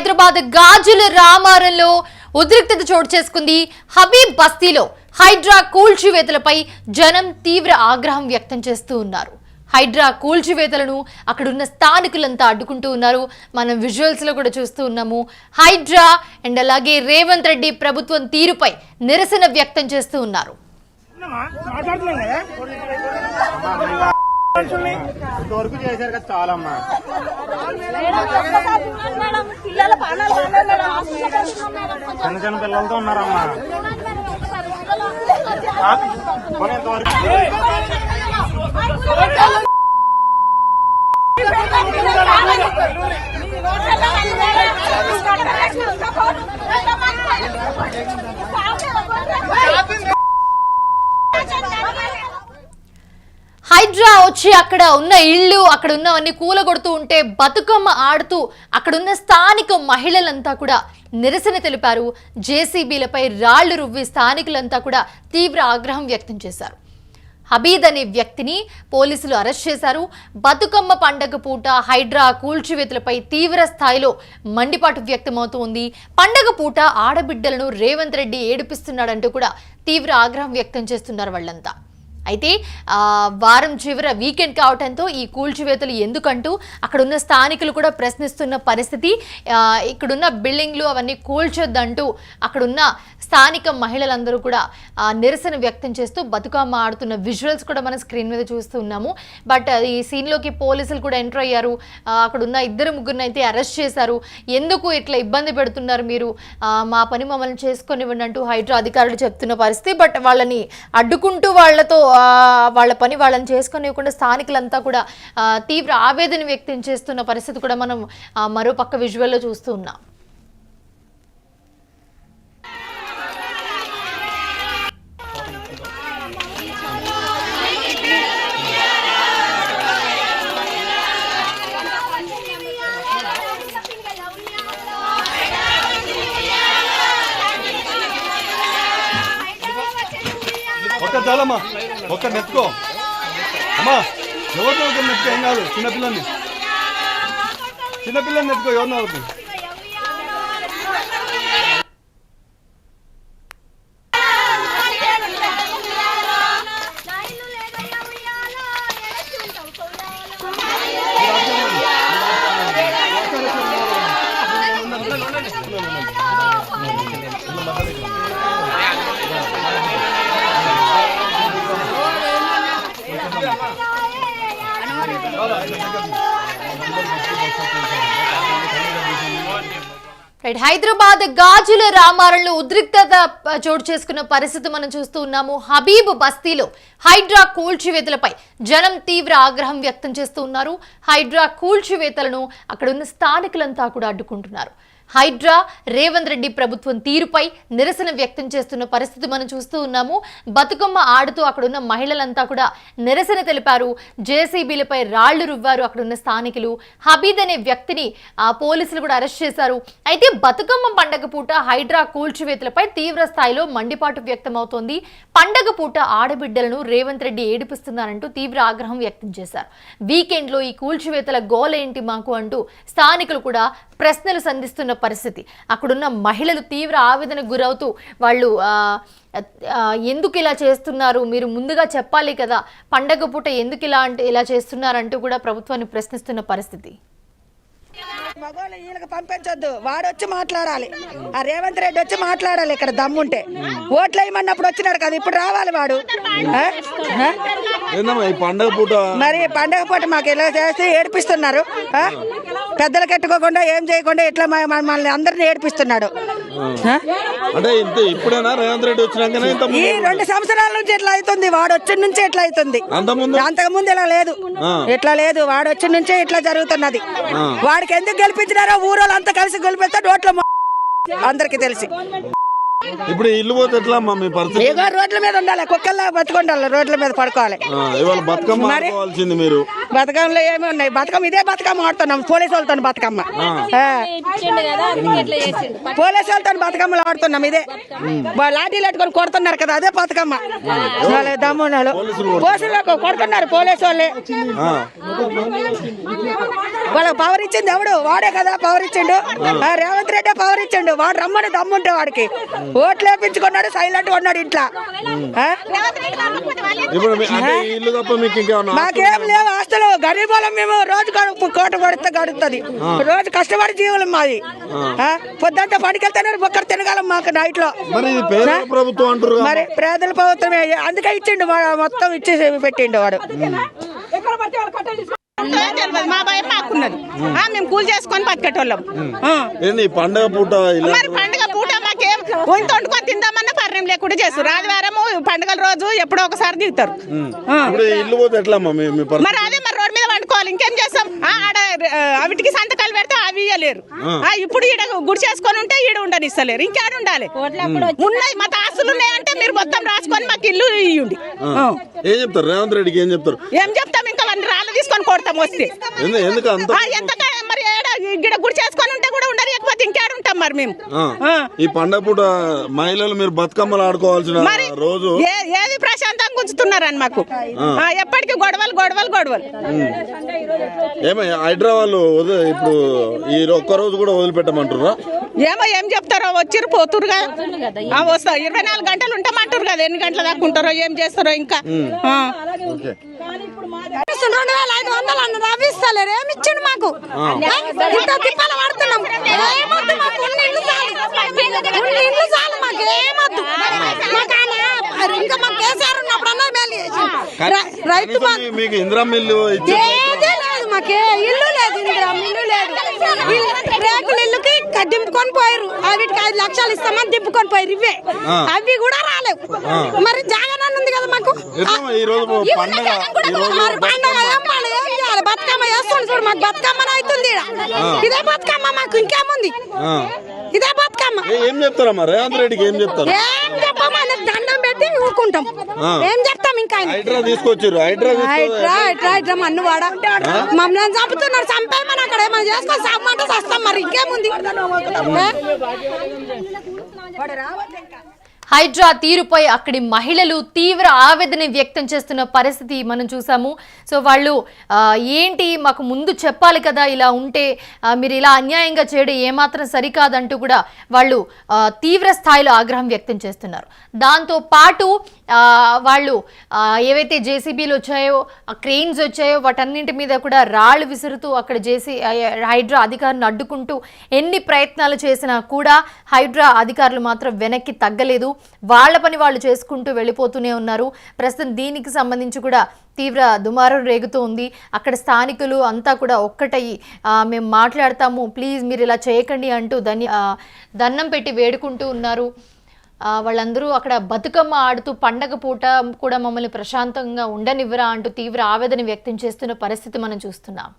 హైదరాబాద్ గాజుల రామారంలో ఉద్రిక్తత చోటు చేసుకుంది. హబీబ్ బస్తీలో హైడ్రా కూల్చివేతలపై జనం తీవ్ర ఆగ్రహం వ్యక్తం చేస్తూ ఉన్నారు. హైడ్రా కూల్చివేతలను అక్కడున్న స్థానికులంతా అడ్డుకుంటూ ఉన్నారు. మనం విజువల్స్లో కూడా చూస్తూ ఉన్నాము. హైడ్రా అండ్ అలాగే రేవంత్ రెడ్డి ప్రభుత్వం తీరుపై నిరసన వ్యక్తం చేస్తూ ఉన్నారు. ఉన్నామా? మాట్లాడుతున్నాం కదా మనుషుల్ని ఇంతవరకు చేశారు కదా చాలా అమ్మా మేడం పిల్లల పానాలు బాగాలేదు మేడం హాస్పిటల్ వెళ్తున్నాం మేడం కొంచెం చిన్న చిన్న పిల్లలతో ఉన్నారమ్మా పోనీ ఇంతవరకు హైడ్రా వచ్చి అక్కడ ఉన్న ఇళ్ళు అక్కడ ఉన్నవన్నీ కూలగొడుతూ ఉంటే బతుకమ్మ ఆడుతూ అక్కడున్న స్థానిక మహిళలంతా కూడా నిరసన తెలిపారు. జేసీబీలపై రాళ్ళు రువ్వి స్థానికులంతా కూడా తీవ్ర ఆగ్రహం వ్యక్తం చేశారు. హబీద్ అనే వ్యక్తిని పోలీసులు అరెస్ట్ చేశారు. బతుకమ్మ పండగ పూట హైడ్రా కూల్చివేతలపై తీవ్ర స్థాయిలో మండిపాటు వ్యక్తమవుతోంది పండగ పూట ఆడబిడ్డలను రేవంత్ రెడ్డి ఏడిపిస్తున్నాడంటూ కూడా తీవ్ర ఆగ్రహం వ్యక్తం చేస్తున్నారు వాళ్ళంతా. అయితే వారం చివర వీకెండ్ కావడంతో ఈ కూల్చివేతలు ఎందుకంటూ అక్కడున్న స్థానికులు కూడా ప్రశ్నిస్తున్న పరిస్థితి. ఇక్కడున్న బిల్డింగ్లు అవన్నీ కూల్చొద్దంటూ అక్కడున్న స్థానిక మహిళలందరూ కూడా నిరసన వ్యక్తం చేస్తూ బతుకమ్మ ఆడుతున్న విజువల్స్ కూడా మనం స్క్రీన్ మీద చూస్తూ ఉన్నాము. బట్ ఈ సీన్లోకి పోలీసులు కూడా ఎంటర్ అయ్యారు. అక్కడున్న ఇద్దరు ముగ్గురిని అయితే అరెస్ట్ చేశారు. ఎందుకు ఇట్లా ఇబ్బంది పెడుతున్నారు మీరు? మా పని మమ్మల్ని చేసుకొని అంటూ హైడ్రా అధికారులు చెప్తున్న పరిస్థితి. బట్ వాళ్ళని అడ్డుకుంటూ వాళ్ళతో వాళ్ళ పని వాళ్ళని చేసుకునివ్వకుండా స్థానికులంతా కూడా తీవ్ర ఆవేదన వ్యక్తం చేస్తున్న పరిస్థితి కూడా మనం మరోపక్క మరో పక్క విజువల్లో చూస్తూ ఉన్నాం. ఒక్క ఒక్క నెత్తుకో అమ్మా ఎవరిని ఒకరు నెత్తుకో ఏం కాదు. చిన్నపిల్లల్ని చిన్నపిల్లని నెత్తుకో ఎవరినో ఒకరు హైదరాబాద్ గాజుల రామారంలో ఉద్రిక్తత చోటు చేసుకున్న పరిస్థితి మనం చూస్తూ ఉన్నాము. హబీబ్ బస్తీలో హైడ్రా కూల్చివేతలపై జనం తీవ్ర ఆగ్రహం వ్యక్తం చేస్తూ ఉన్నారు. హైడ్రా కూల్చివేతలను అక్కడ ఉన్న స్థానికులంతా కూడా అడ్డుకుంటున్నారు. హైడ్రా రేవంత్ రెడ్డి ప్రభుత్వం తీరుపై నిరసన వ్యక్తం చేస్తున్న పరిస్థితి మనం చూస్తూ ఉన్నాము. బతుకమ్మ ఆడుతూ అక్కడున్న మహిళలంతా కూడా నిరసన తెలిపారు. జేసీబీలపై రాళ్ళు రువ్వారు అక్కడున్న స్థానికులు. హబీద్ అనే వ్యక్తిని ఆ, పోలీసులు కూడా అరెస్ట్ చేశారు. అయితే బతుకమ్మ పండగ పూట హైడ్రా కూల్చివేతలపై తీవ్ర స్థాయిలో మండిపాటు వ్యక్తమవుతోంది. పండగ పూట ఆడబిడ్డలను రేవంత్ రెడ్డి ఏడిపిస్తున్నారంటూ తీవ్ర ఆగ్రహం వ్యక్తం చేశారు. వీకెండ్లో ఈ కూల్చివేతల గోల ఏంటి మాకు అంటూ స్థానికులు కూడా ప్రశ్నలు సంధిస్తున్న పరిస్థితి. అక్కడున్న మహిళలు తీవ్ర ఆవేదనకు గురవుతూ వాళ్ళు ఎందుకు ఇలా చేస్తున్నారు? మీరు ముందుగా చెప్పాలి కదా పండగ పూట ఎందుకు ఇలా అంటే ఇలా చేస్తున్నారంటూ కూడా ప్రభుత్వాన్ని ప్రశ్నిస్తున్న పరిస్థితి. మగవాళ్ళు వీళ్ళకి పంపించొద్దు వాడు వచ్చి మాట్లాడాలి. ఆ రేవంత్ రెడ్డి వచ్చి మాట్లాడాలి ఇక్కడ దమ్ముంటే. ఓట్లు వేయమన్నప్పుడు వచ్చినాడు కదా ఇప్పుడు రావాలి వాడు. పండగ పూట? మరి పండగ పూట మాకు ఇలా చేస్తే ఏడిపిస్తున్నారు? పెద్దలు కట్టుకోకుండా ఏం చేయకుండా ఇట్లా మ- మమ్మల్ని అందరిని ఏడిపిస్తున్నాడు? అంటే ఇంత ఇప్పుడేనా రేవంత్ రెడ్డి వచ్చినాకనే ఇంత ఈ రెండు సంవత్సరాల నుంచి ఇట్లా అవుతుంది? వాడు వచ్చిన నుంచి ఇట్లా అవుతుంది? అంతకుముందు అంతకు ముందు ఇలా లేదు. ఇట్లా లేదు. వాడు వచ్చిన నుంచే ఇట్లా జరుగుతున్నది. వాడికి ఎందుకు గెలిపించినారో ఊరోళ్ళు అంతా కలిసి గెలిపిస్తే నోట్లో అందరికి తెలిసి. ఇప్పుడు ఇల్లు పోతే ఎట్లా మీ పరిస్థితి? రోడ్ల మీద ఉండాలి. కుక్కల్లా బతుకుండాలి. రోడ్ల మీద పడుకోవాలి. ఇవాళ బతుకమ్మ మరి? బతుకమ్మలో ఏమి ఉన్నాయి. బతుకమ్మ ఇదే బతుకమ్మ ఆడుతున్నాం. పోలీసు వాళ్ళతో బతుకమ్మ. పోలీసు వాళ్ళతో బతుకమ్మలు ఆడుతున్నాం ఇదే. లాఠీలు పెట్టుకొని కొడుతున్నారు కదా అదే బతుకమ్మ. దమ్మునాలు పోలీసులకు కొడుతున్నారు పోలీసు వాళ్ళే. వాళ్ళకి పవర్ ఇచ్చింది ఎవడు? వాడే కదా పవర్ ఇచ్చిండు. రేవంత్ రెడ్డి పవర్ ఇచ్చిండు. వాడు రమ్మని దమ్ముంటే వాడికి. ఓట్లు వేపించుకున్నాడు సైలెంట్ ఉన్నాడు ఇంట్లో. మాకేం లేవు ఆస్తులు గరీబులం మేము రోజు గడుపు కోట పడితే గడుస్తుంది రోజు కష్టపడి జీవులం మాది. ఆ? పొద్దుంటే పనికెళ్తేనే ఒక్కరు తినగలం మాకు నైట్లో మరి. మరి పేదల ప్రభుత్వమే. అందుకే ఇచ్చిండు మొత్తం ఇచ్చి పెట్టిండు వాడు. మా భయం మాకున్నది. ఆ, మేము కూలి చేసుకొని బతికేటోళ్ళం. ఆ. ఏంది ఈ పండగ పూట ఇలా మరి పండుగ పూట మాకేం ఇంత వండుకొని తిందామన్న పర్ణం లేకుండా చేస్తారు. ఆదివారం పండుగల రోజు ఎప్పుడో ఒకసారి దిగుతారు ఆ. ఇప్పుడు అవిటికి సంతకాలు పెడితే అవి ఇయ్యలేరు. ఆ, ఇప్పుడు ఈడ గుడి చేసుకొని ఉంటే ఈడ ఉండనిస్తలేరు ఇంకేడ ఉండాలి? ఉన్నాయి మా ఆస్తులు ఉన్నాయంటే మీరు మొత్తం రాసుకొని మాకు ఇల్లు ఇయ్యండి. ఏం చెప్తారు? రేవంత్ రెడ్డికి ఏం చెప్తారు? ఏం చెప్తాం? ఇంకా అన్ని రాళ్ళు తీసుకొని కొడతాం వస్తే. ఎందు- ఎందుకు మరి ఏడ ఇక్కడ గుడి చేసుకొని ఉంటే కూడా ఉండరు లేకపోతే మరి మేము. ఈ పండగ పూట మహిళలు మీరు బతుకమ్మలు ఆడుకోవాల్సిన రోజు? ఏది ప్రశాంతంగా ఉంచుతున్నారని మాకు. ఎప్పటికీ గొడవలు గొడవలు గొడవలు. ఏమో హైదరాబాద్ ఇప్పుడు ఈ ఒక్క రోజు కూడా వదిలిపెట్టమంటారా ఏమో ఏం చెప్తారో వచ్చిర్రు పోతురు కదా ఆ, వస్తా ఇరవై నాలుగు గంటలు ఉంటామంటారు కదా ఎన్ని గంటల దాకా ఉంటారో ఏం చేస్తారో ఇంకా. రెండు వేల ఐదు వందలు అన్నది అవి ఇస్తలేరు ఏమి ఇచ్చిండు మాకు? ఇంత తిప్పాల పడుతున్నాం? ఏమొద్దు మాకు ఉన్న ఇల్లు చాలు. ఉన్న ఇల్లు చాలు మాకు ఏమొద్దు. మాకు ఆయన ఇంకా మాకు కేసీఆర్ ఉన్నప్పుడన్నా మేలు చేసిండు. రై- రైతు కనీసం బంధు మీ- మీకు ఇందిరా మిల్లు ఏదీ లేదు మాకే ఇల్లు లేదు ఇందిరా ఇల్లు లేదు. ఇల్లు- రేకుల ఇల్లుకి క- దింపుకొని పోయారు వీటికి ఐదు లక్షలు ఇస్తామని దింపుకొని పోయారు ఇవే. అవి కూడా రాలేవు. మరి జాగరణ ఉంది కదా మాకు. ఈ రోజు పండగ? మరి. పండగ ఏం పండుగ ఏం చేయాలి? బతుకమ్మ చేస్తుంది చూడు మాకు బతుకమ్మ. ఈడ. ఇదే బతుకమ్మ మాకు ఇంకేముంది. ఇదే బతుకమ్మ. ఏ- చెప్తారమ్మా రేవంత్ రెడ్డికి ఏం చెప్తారు? ఏం చెప్పమని దండం పెట్టి ఊరుకుంటాం. ఏం చెప్తాం ఇంకా హైడ్రా తీసుకొచ్చారు హైడ్రా ఇట్రా ఇట్రా మన్ను వాడ. మమ్మల్ని చంపుతున్నారు చంపేమని అక్కడ ఏమైనా చేసుకొని చంపమంటే చస్తాం మరి ఇంకేముంది? హైడ్రా తీరుపై అక్కడి మహిళలు తీవ్ర ఆవేదన వ్యక్తం చేస్తున్న పరిస్థితి మనం చూసాము. సో వాళ్ళు ఏంటి మాకు ముందు చెప్పాలి కదా ఇలా ఉంటే మీరు ఇలా అన్యాయంగా చేయడం ఏమాత్రం సరికాదంటూ కూడా వాళ్ళు తీవ్ర స్థాయిలో ఆగ్రహం వ్యక్తం చేస్తున్నారు. దాంతో పాటు వాళ్ళు ఏవైతే జేసీబీలు వచ్చాయో ఆ క్రెయిన్స్ వచ్చాయో వాటన్నింటి మీద కూడా రాళ్ళు విసురుతూ అక్కడ జేసీ హైడ్రా అధికారులను అడ్డుకుంటూ ఎన్ని ప్రయత్నాలు చేసినా కూడా హైడ్రా అధికారులు మాత్రం వెనక్కి తగ్గలేదు. వాళ్ళ పని వాళ్ళు చేసుకుంటూ వెళ్ళిపోతూనే ఉన్నారు. ప్రస్తుతం దీనికి సంబంధించి కూడా తీవ్ర దుమారం రేగుతూ ఉంది. అక్కడ స్థానికులు అంతా కూడా ఒక్కటయ్యి మేము మాట్లాడతాము. ప్లీజ్ మీరు ఇలా చేయకండి అంటూ ధన్య దన్నం దండం పెట్టి వేడుకుంటూ ఉన్నారు. వాళ్ళందరూ అక్కడ బతుకమ్మ ఆడుతూ పండగ పూట కూడా మమ్మల్ని ప్రశాంతంగా ఉండనివ్వరా అంటూ తీవ్ర ఆవేదన వ్యక్తం చేస్తున్న పరిస్థితి మనం చూస్తున్నాం.